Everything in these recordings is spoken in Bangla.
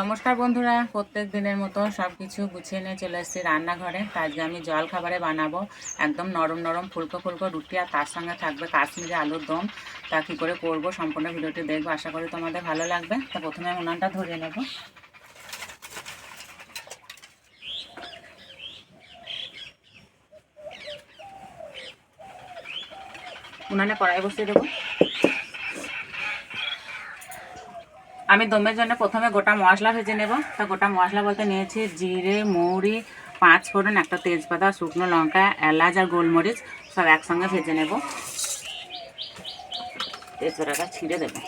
নমস্কার বন্ধুরা, প্রত্যেক দিনের মতো সব কিছু গুছিয়ে নিয়ে চলে এসেছি রান্নাঘরে। আজকে আমি জল খাবারে বানাবো, একদম নরম নরম ফুলকো ফুলকো রুটি আর তার সঙ্গে থাকবে কাশ্মীরি আলুর দম। তা কী করে করব সম্পূর্ণ ভিডিওটি দেখব, আশা করি তোমাদের ভালো লাগবে। তা প্রথমে উনানটা ধরিয়ে নেব। উনানে কড়াই বসিয়ে দেবো। আমি দমের জন্য প্রথমে গোটা মশলা ভেজে নেব। তা গোটা মশলা বলতে নিয়েছি জিরে, মৌরি, পাঁচ ফোড়ন, একটা তেজপাতা, শুকনো লঙ্কা, এলাচ আর গোলমরিচ, সব একসঙ্গে ভেজে নেব। তেজপাতাটা ছিঁড়ে দেবো।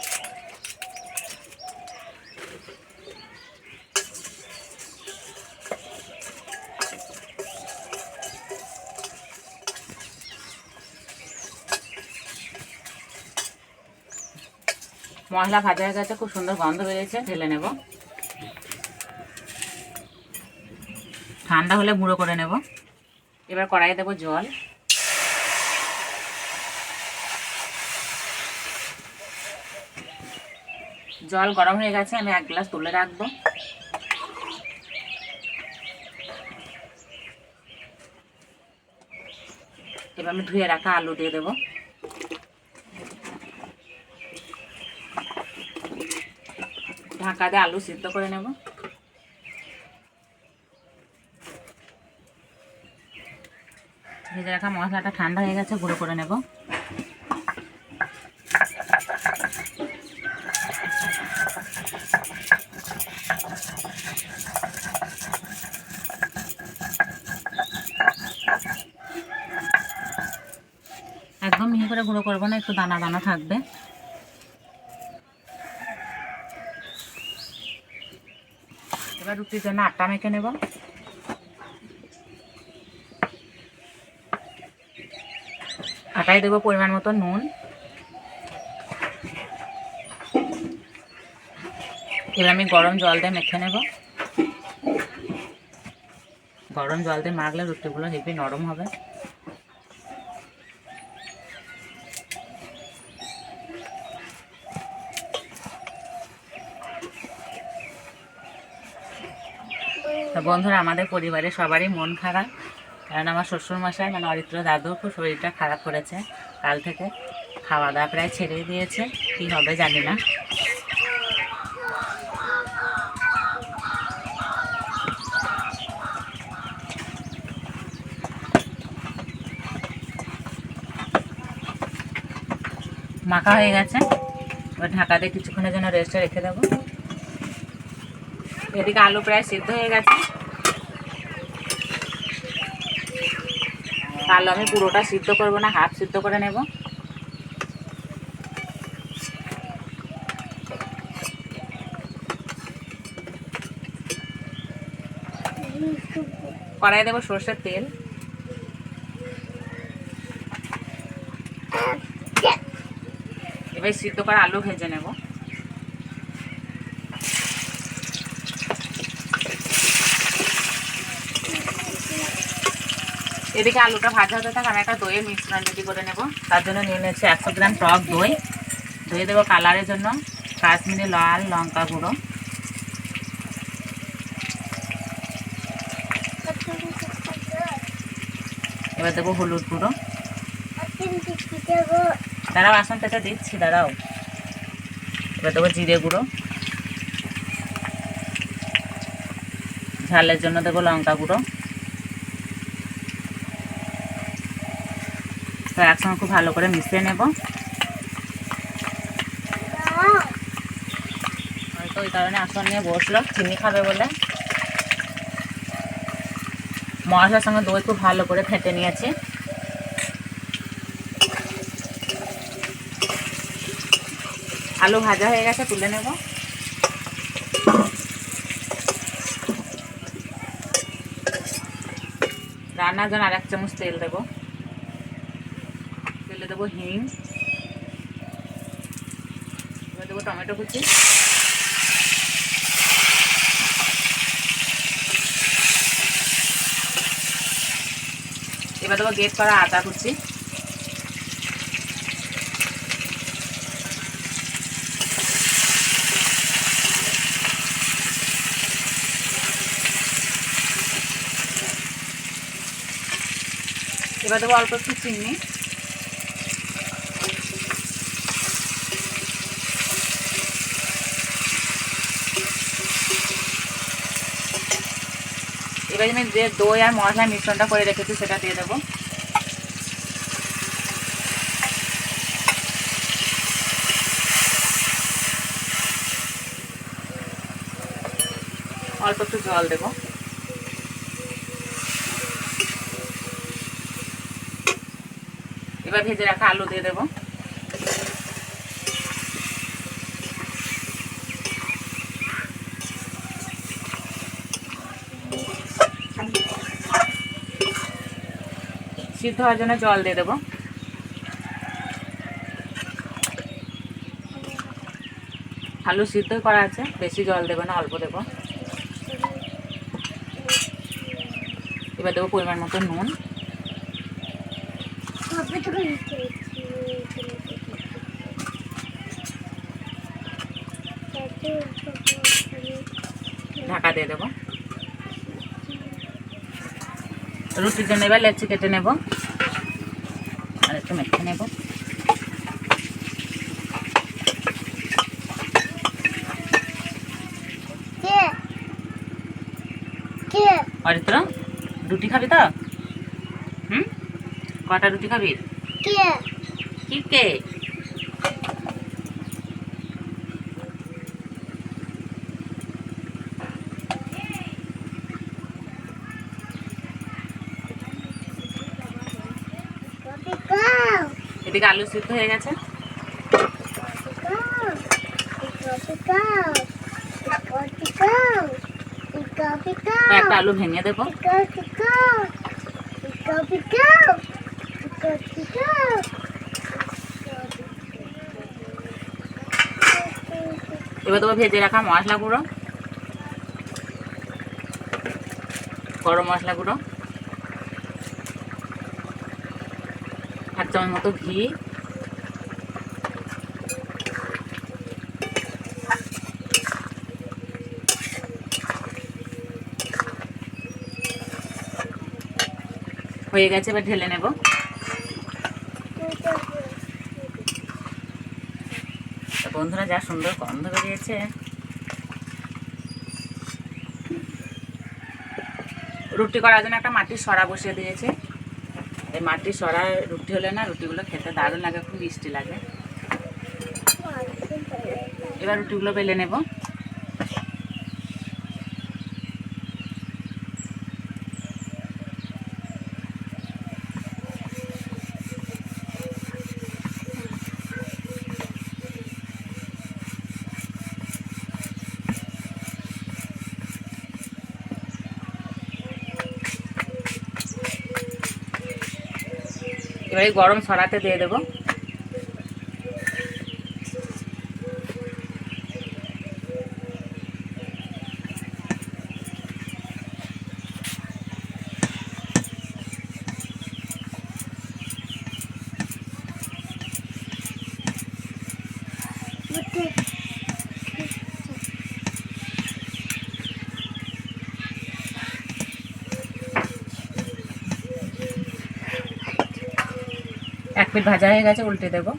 মশলা ভাজা হয়ে গেছে খুব সুন্দর গন্ধ বেরিয়েছে, ঢেলে নেব। ঠান্ডা হলে গুঁড়ো করে নেব। এবার কড়াইয়ে দেবো জল। জল গরম হয়ে গেছে, আমি এক গ্লাস তুলে রাখব। এবার আমি ধুয়ে রাখা আলু দিয়ে দেবো। ঢাকা দিয়ে আলু সিদ্ধ করে নেব। ভেজে রাখা মশলাটা ঠান্ডা হয়ে গেছে, গুঁড়ো করে নেব। একদম মিহি করে গুঁড়ো করব না, একটু দানা দানা থাকবে। এবার রুটির জন্য আটা মেখে নেব। আটায় দেবো পরিমাণ মতো নুন। এবার আমি গরম জল দিয়ে মেখে নেব। গরম জল দিয়ে মাখলে রুটিগুলো হেবি নরম হবে। বন্ধুরা, আমাদের পরিবারে সবারই মন খারাপ। কারণ আমার শ্বশুরমশাই মানে অরিত্র দাদু, খুব শরীরটা খারাপ করেছে কাল থেকে। খাওয়া দাওয়া প্রায় ছেড়ে দিয়েছে। কী হবে জানি না। মাখা হয়ে গেছে। এবার ঢাকা দিয়ে কিছুক্ষণের জন্য রেস্টে রেখে দেবো। এদিকে আলু প্রায় সিদ্ধ হয়ে গেছে। আলু আমি পুরোটা সিদ্ধ করব না, হাফ সিদ্ধ করে নেব। কড়াই দেবো সর্ষের তেল। এবার সিদ্ধ করা আলু ভেজে নেব। এদিকে আলুটা ভাজা হতে থাকে, আমি একটা দইয়ের মিশ্রণ রেডি করে নেব। তার জন্য নিয়ে নিয়েছি একশো গ্রাম টক দই। দই দেবো কালারের জন্য, কাশ্মীরি লাল লঙ্কা গুঁড়ো। এবার দেবো হলুদ গুঁড়ো। দাঁড়াও, আসন থেকে দিচ্ছি, দাঁড়াও। এবার দেবো জিরে গুঁড়ো। ঝালের জন্য দেবো লঙ্কা গুঁড়ো। তো একসঙ্গে খুব ভালো করে মিশিয়ে নেব। হয়তো ওই কারণে আসন নিয়ে বসল, চিনি খাবে বলে। মশলার সঙ্গে দই খুব ভালো করে ফেটে নিয়েছি। আলু ভাজা হয়ে গেছে, তুলে নেব। রান্নার জন্য আর এক চামচ তেল দেবো। এতে দেবো হিং। এবার দেবো টমেটো কুচি। এবার দেবো গেট করা আদা কুচি। এবার দেবো অল্প একটু চিনি। এবার আমি যে দই আর মশলা মিশ্রণটা করে রেখেছি, সেটা দিয়ে দেবো। অল্প একটু জল দেবো। এবার ভেজে রাখা আলু দিয়ে দেবো। সিদ্ধ হওয়ার জন্য জল দিয়ে দেবো। আলু সিদ্ধ করা আছে, বেশি জল দেবো না, অল্প দেবো। এবার দেবো পরিমাণ মতো নুন। ঢাকা দিয়ে দেবো। রুটির জন্য এবার লেচি কেটে নেব। আর একটু মেখে নেব। অরিত্র রুটি খাবি তো? হুম? কটা রুটি খাবি? কি কে? এদিকে আলু সিদ্ধ হয়ে গেছে। একটা আলু ভেঙে দেবো। এবার দেবো ভেজে রাখা মশলা গুঁড়ো, গরম মশলা গুঁড়ো। চামচ মতো ঘি। হয়ে গেছে, এবার ঢেলে নেব। বন্ধুরা, যা সুন্দর গন্ধ বেরিয়েছে। রুটি করার জন্য একটা মাটির সরা বসিয়ে দিয়েছে। মাটির সরা রুটি হলে না রুটিগুলো খেতে দারুণ লাগে, খুব মিষ্টি লাগে। এবার রুটিগুলো বেলে নেব। এবার গরম সরাতে দিয়ে দেবো। এক পিঠ ভাজা হয়ে গেছে উল্টে দেবো।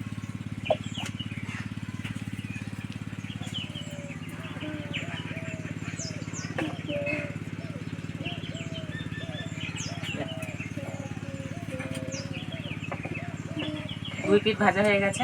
দুই ভাজা হয়ে গেছে।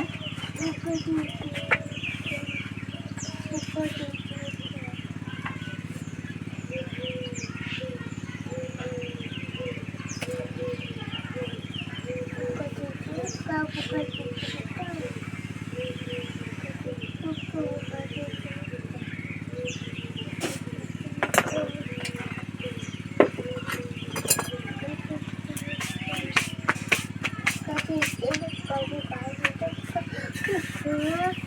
Yeah.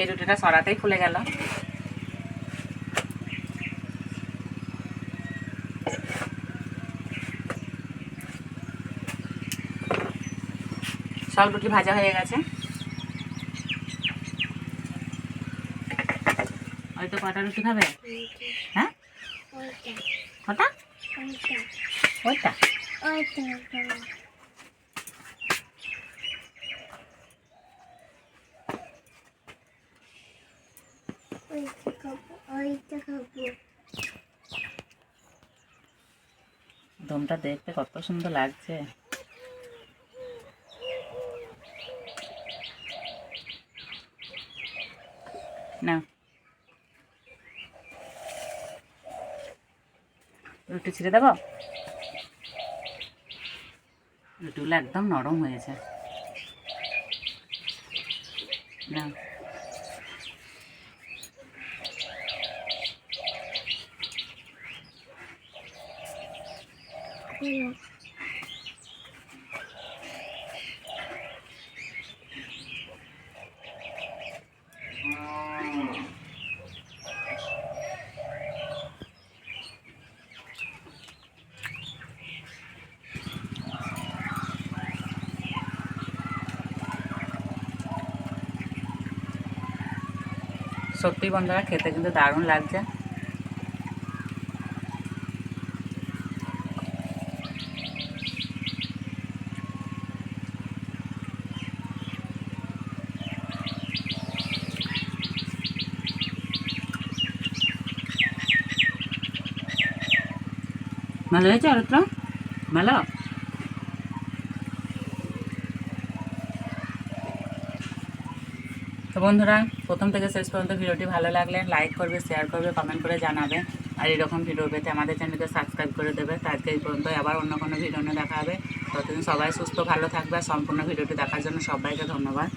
এই রুটিটা সরাতেই ফুলে গেল। সব রুটি ভাজা হয়ে গেছে। হয়তো কটা রুটি খাবে? হ্যাঁ? কটা? ওইটা দেখতে কত সুন্দর লাগছে। না রুটি ছিঁড়ে দেবো? রুটিগুলো একদম নরম হয়েছে। না সত্যি বন্ধুরা খেতে কিন্তু দারুণ লাগছে। ভালো হয়েছে অরত্র ভালো তো বন্ধুরা, প্রথম থেকে শেষ পর্যন্ত ভিডিওটি ভালো লাগলে লাইক করবে শেয়ার করবে কমেন্ট করে জানাবে। আর এরকম ভিডিও পেতে আমাদের চ্যানেলকে সাবস্ক্রাইব করে দেবে। তো আজকে এই পর্যন্ত, আবার অন্য কোনো ভিডিও নিয়ে দেখা হবে। ততদিন সবাই সুস্থ, ভালো থাকবে। সম্পূর্ণ ভিডিওটি দেখার জন্য সবাইকে ধন্যবাদ।